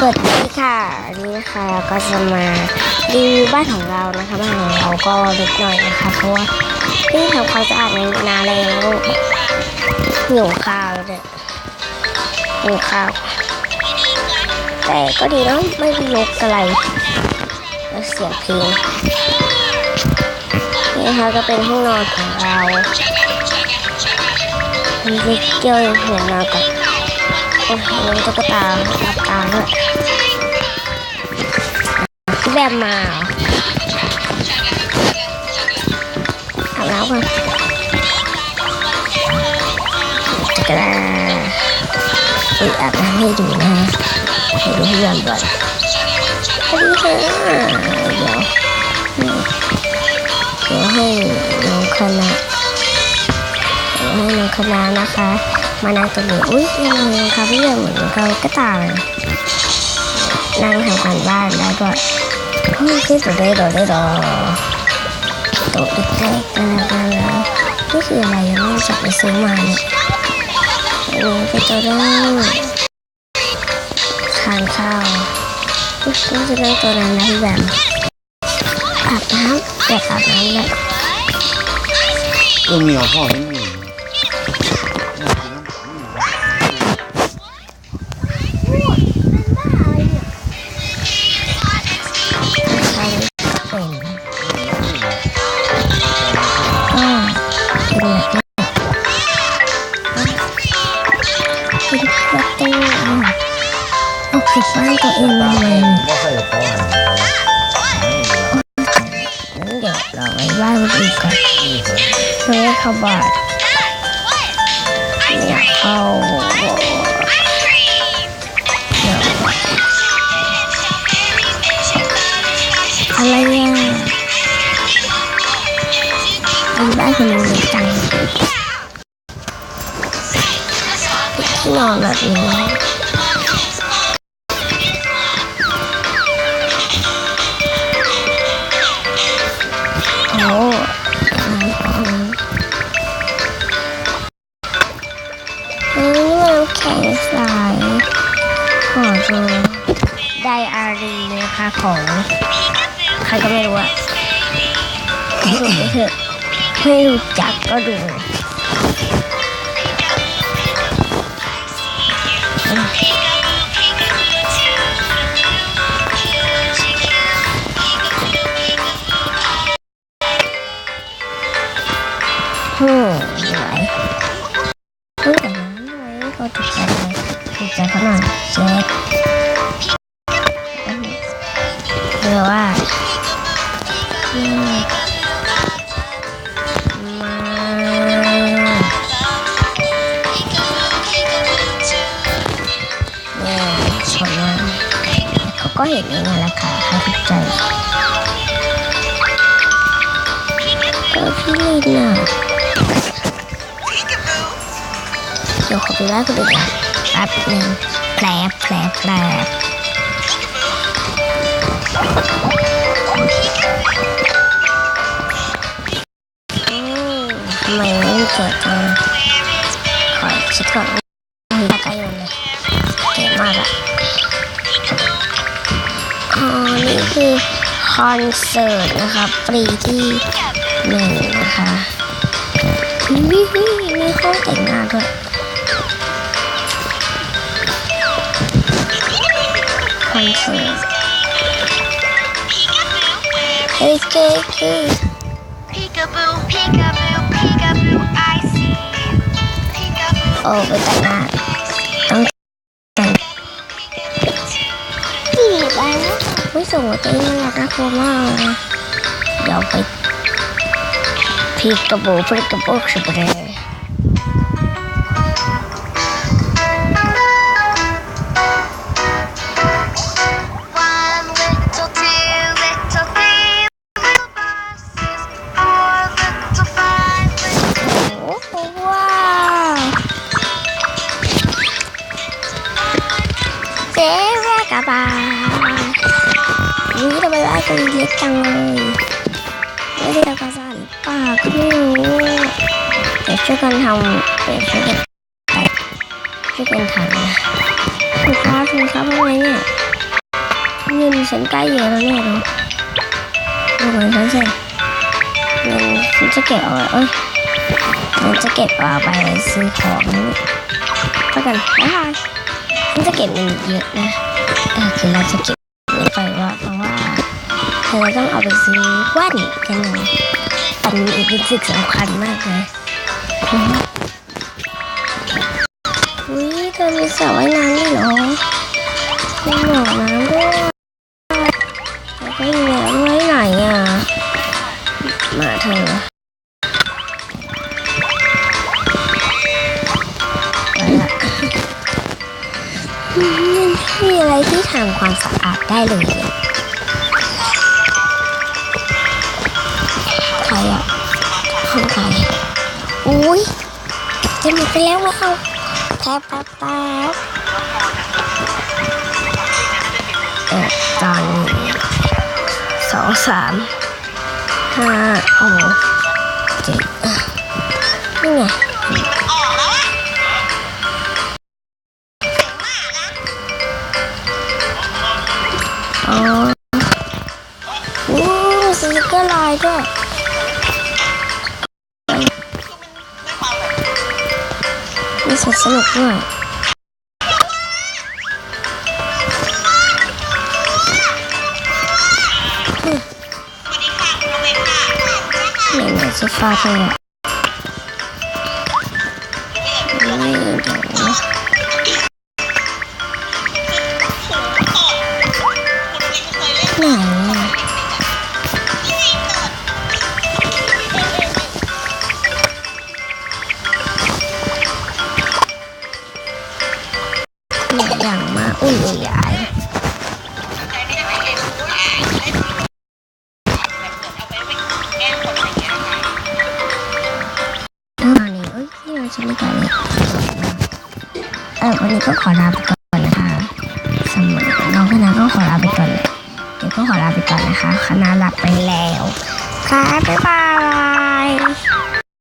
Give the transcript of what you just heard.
สวัสดีค่ะวันนี้นะคะเราก็จะมารีวิวบ้านของเรานะคะบ้านของเราก็เล็กหน่อยนะคะเพราะว่าพิ่ทำความสะอาดในนานแล้วหิวข้าวเลยหิวข้าวแต่ก็ดีเนาะไม่มีนกอะไรแล้วเสียงเพลงนี่นะคะก็เป็นห้องนอนของเราเล็กเกี่ยวยังเห็นนอนกับ โอ้โหตุ๊กตาหลับตาด้วยแบบมาเหรออาบน้ำก่อนกระดาอุ้ยอาบน้ำให้ดูนะให้ดูเพี่แบบก่อนเดี๋ยวเดี๋ยวให้น้องคณะเดี๋ยวให้น้องคณะนะคะ มานั่งตรงนี้อุ้ยยังไงคะพี่ยังเหมือนเราก็ตาเลยนั่งทำการบ้านได้ด้วยนี่คือตัวได้ดอได้ดอโต๊ะเล็กๆกันแล้วกันแล้วนี่คืออะไรยังไม่จักไปซื้อมาเนี่ยโอ้เป็นตัวได้ทานข้าวนี่จะนั่งตัวนั้นนะพี่แบมอาบน้ำอยากอาบน้ำเลยเออมีของพ่อไม่มี ตัวเองเลยว่ใครจะพ่องั้นเดี๋ยวเราไปบ้านคนอื่นก่อนเพื่อให้เขาบอกอยากเข้าเดี๋ยวอะไรอะเป็นบ้านคนอื่นเลยจังที่นอนแบบนี้ นนี้มันแข็งใสขอดูไดอารีนะคะของ ใครก็ไม่รู้อะดูไปเถอะไม่รู้จักก็ดูฮึ ก็เห็นเองนั่นแหละค่ะเขาถูกใจก็พี่ลินน่ะเดี๋ยวขอไปไล่คนอื่นก่อนแป๊บหนึ่งแผลแผลแผลอืมทำไมไม่เกิดจังขอช็ดก่อนมีตะไคร้มันเลยเก๋มากอะ นี่คือคอนเสิร์ตนะคะปีที่หนึ่งนะคะมีมีมีห้องแต่งงานด้วยคอนเสิร์ตเฮ้ยเก๋เก๋ Peekaboo, peekaboo, peekaboo, I see you. Peekaboo, โอ้ไแล้วไม่ส่งหัวตัวเองน่ารักน่ากลัวมากเลยเดี๋ยวไปพีกระโบพีกระโบสุดเลย ตัวเล็กจังเลยไม่ได้ทำความสะอาดหรือเปล่ากไม่รู้เดี๋ยวช่วยกันทำเดี๋ยวช่วยกันช่วยกันทำนะคุณค้าคุณค้าทำไมเนี่ยเงินฉันใกล้เยอะแล้วเนี่ยเนาะดูเงินฉันสิเงินฉันจะเก็บเอาไว้เอ้ยฉันจะเก็บเอาไปซื้อของนี่เท่ากันนะคะฉันจะเก็บเงินเยอะนะเออคือเราจะเก็บเยอะไปว่า เพราะว่าเธอต้องเอาไปซื้อแว่นกันหน่อยอันนี้เป็นสิ่งสำคัญมากเลยอุ้ยเธอมีสระว่ายน้ำด้วยเหรอมีหมวกน้ำด้วยแล้วก็มีแล้วด้วยไหนอะ มาเธอะอืมไม่มีอะไรที่ทำความสะอาดได้เลย ห้องใครอุ้ยจะหมดไปแล้วเราแป๊บแป๊บแป๊บเอ็ดตอนสองสามห้าหกเจ็ดนี่ไงโอ๋อโอ้สติกเกอร์ลายด้วย มีสดสนุกด้วยเล่ ที่เราจะไม่กันเลยเออวันนี้ก็ขอลาไปก่อนนะคะสำหรับน้องคณะก็ขอลาไปก่อนเดี๋ยวก็ขอลาไปก่อนนะคะคณะหลับไปแล้วค่ะบ๊ายบาย